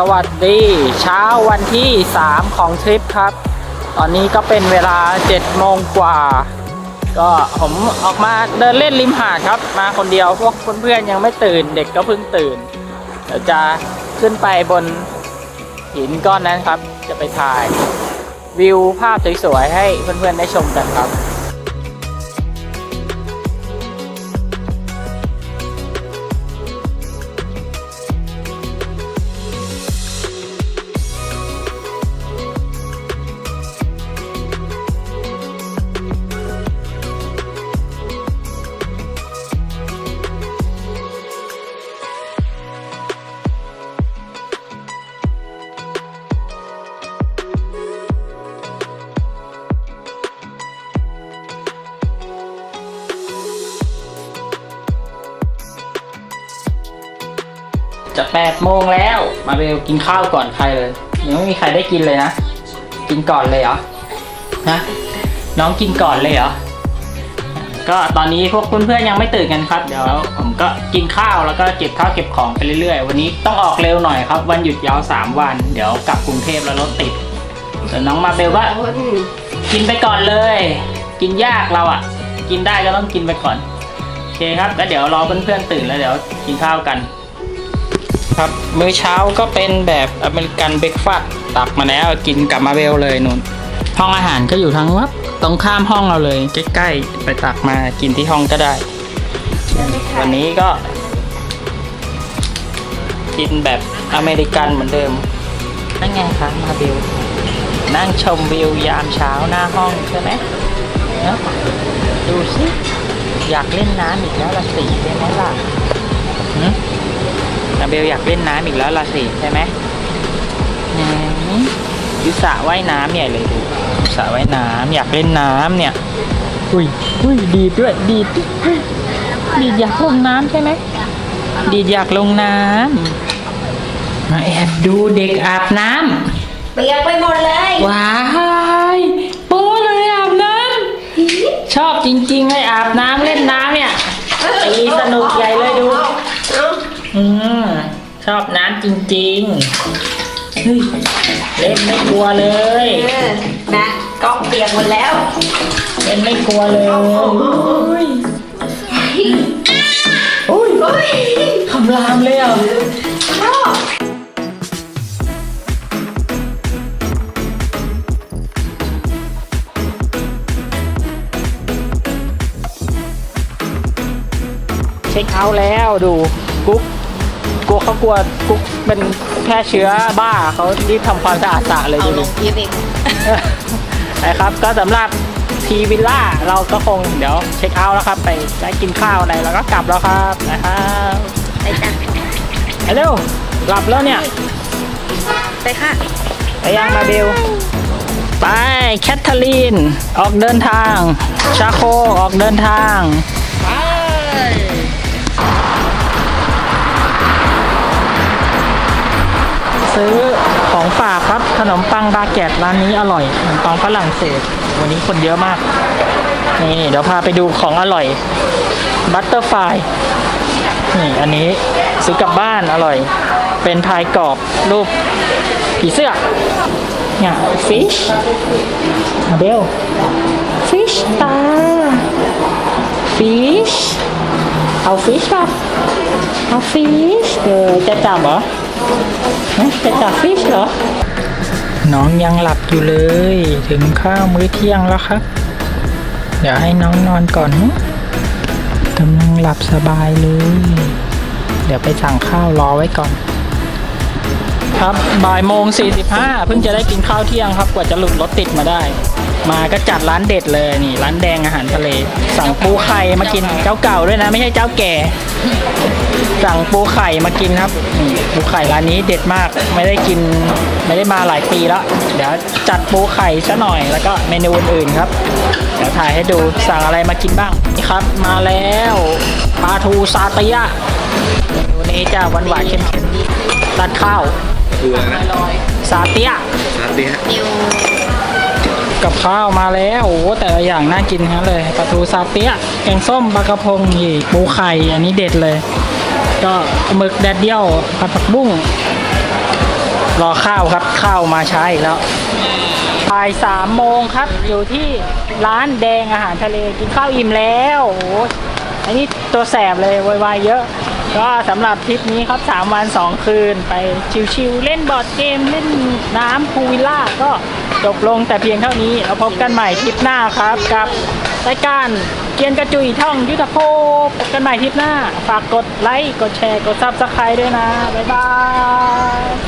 สวัสดีเช้าวันที่ 3 ของทริปครับ ตอนนี้ก็เป็นเวลา7โมงกว่า ก็ผมออกมาเดินเล่นริมหาดครับ มาคนเดียวพวกเพื่อนๆยังไม่ตื่น เด็กก็เพิ่งตื่น เดี๋ยวจะขึ้นไปบนหินก้อนนั้นครับ จะไปถ่ายวิวภาพสวยๆให้เพื่อนๆได้ชมกันครับ จะแปดโมงแล้ว มาเบลกินข้าวก่อนใครเลย ยังไม่มีใครได้กินเลยนะ กินก่อนเลยเหรอนะน้องกินก่อนเลยเหรอ ก็ตอนนี้พวกเพื่อนๆยังไม่ตื่นกันครับ เดี๋ยวผมก็กินข้าวแล้วก็เก็บข้าวเก็บของไปเรื่อยๆ วันนี้ต้องออกเร็วหน่อยครับ วันหยุดยาว3วัน เดี๋ยวกลับกรุงเทพแล้วรถติดแต่น้องมาเบลก็กินไปก่อนเลย กินยากเราอะ กินได้ก็ต้องกินไปก่อน โอเคครับ แล้วเดี๋ยวรอเพื่อนๆตื่นแล้วเดี๋ยวกินข้าวกัน ครับมื้อเช้าก็เป็นแบบอเมริกันเบรกฟาสต์ตักมาแล้วกินกับมาเบลเลยนุ่นห้องอาหารก็อยู่ทางวับตรงข้ามห้องเราเลย ใกล้ๆไปตักมากินที่ห้องก็ได้ วันนี้ก็ กินแบบอเมริกันเหมือนเดิมนั่นไงคะมาเบลนั่งชมวิวยามเช้าหน้าห้องใช่ไหมเนอะดูสิ อยากเล่นน้ำอีกแล้วละสิใช่ไหมล่ะ นาเบลอยากเล่นน้ำอีกแล้วล่ะสิใช่ไหมไหนดูสระว่ายน้ำใหญ่เลยดูสระว่ายน้ำอยากเล่นน้ำเนี่ย อุ้ยอุ้ยดีดด้วยดีดเฮ้ยดีดอยากลงน้ำใช่ไหมดีดอยากลงน้ำมาแอบดูเด็กอาบน้ำเปียกไปหมดเลยว้ายโป๊เลยอาบน้ำชอบจริงๆเลยอาบน้ำเล่นน้ำเนี่ยตีสนุกใหญ่เลยดูเอาอืม ชอบน้ำจริงๆเฮ้ยเล่นไม่กลัวเลยเออนะกล้องเปียกหมดแล้วเล่นไม่กลัวเลยอุ้ยอุ้ยเฮ้ยคำรามเลยอะชอบเช็คเอาท์แล้วดูกุ๊ก กลัวเขากลัวกุ๊กเป็นแพร่เชื้อบ้าเขารีบทำความสะอาดสระเลยเอาดูลดิ งคลิปเองนะครับก็สำหรับทีวิลล่าเราก็คงเดี๋ยวเช็คเอาท์แล้วครับ ไปได้กินข้าวอะไรแล้วก็กลับแล้วครับนะครับไปจ้ะไปเร็วหลับแล้วเนี่ยไปค่ะ ไปยังมาเบลไปแคทเธอรีนออกเดินทางชาโคออกเดินทาง ซื้อของฝากครับขนมปังบาเกตร้านนี้อร่อยขนมปังฝรั่งเศส วันนี้คนเยอะมาก นี่เดี๋ยวพาไปดูของอร่อยบัตเตอร์ไฟนี่อันนี้ซื้อกลับบ้านอร่อย เป็นพายกรอบรูปผีเสื้อเนี่ยฟิชเบลฟิชตาฟิชเอาฟิชป่ะเอาฟิชเออจะจับเหรอฮะ จะจับฟิชเหรอ น้องยังหลับอยู่เลย ถึงข้าวมื้อเที่ยงแล้วครับ เดี๋ยวให้น้องนอนก่อนนะกำลังหลับสบายเลย เดี๋ยวไปสั่งข้าวรอไว้ก่อน ครับบ่ายโมงสี่สิบห้าเพิ่งจะได้กินข้าวเที่ยงครับ กว่าจะหลุดรถติดมาได้ มาก็จัดร้านเด็ดเลยนี่ ร้านแดงอาหารทะเล สั่งปูไข่มากินเจ้าเก่าด้วยนะ ไม่ใช่เจ้าแก่ สั่งปูไข่มากินครับนี่ปูไข่ร้านนี้เด็ดมากไม่ได้กินไม่ได้มาหลายปีแล้ว เดี๋ยวจัดปูไข่ซะหน่อยแล้วก็เมนูอื่นๆครับ เดี๋ยวถ่ายให้ดูสั่งอะไรมากินบ้างนี่ครับ มาแล้วปลาทูซาเตียะเมนูนี้จะหวานหวานๆเค็มๆตัดข้าวคืออะไรนะลอยซาเตียะซาเตียนิว กับข้าวมาแล้วโอ้แต่ละอย่างน่ากินทั้งเลยปลาทูซาเตียะแกงส้มปลากระพงนี่ปูไข่อันนี้เด็ดเลย ก็หมึกแดดเดียวผัดผักบุ้งรอข้าวครับข้าวมาใช้อีกแล้วบ่ายสามโมงครับอยู่ที่ร้านแดงอาหารทะเลกินข้าวอิ่มแล้วโอ้อันนี้ตัวแสบเลยวายๆเยอะ ก็สำหรับทริปนี้ครับ 3 วัน 2 คืนไปชิวๆเล่นบอร์ดเกม เล่นน้ำพูวิลล่าก็ จบลงแต่เพียงเท่านี้เราพบกันใหม่คลิปหน้าครับ กับรายการเกียนกระจุยท่องยุทธภพบกันใหม่คลิปหน้า ฝากกดไลค์ กดแชร์ กดซับสไครต์ด้วยนะ บ๊ายบาย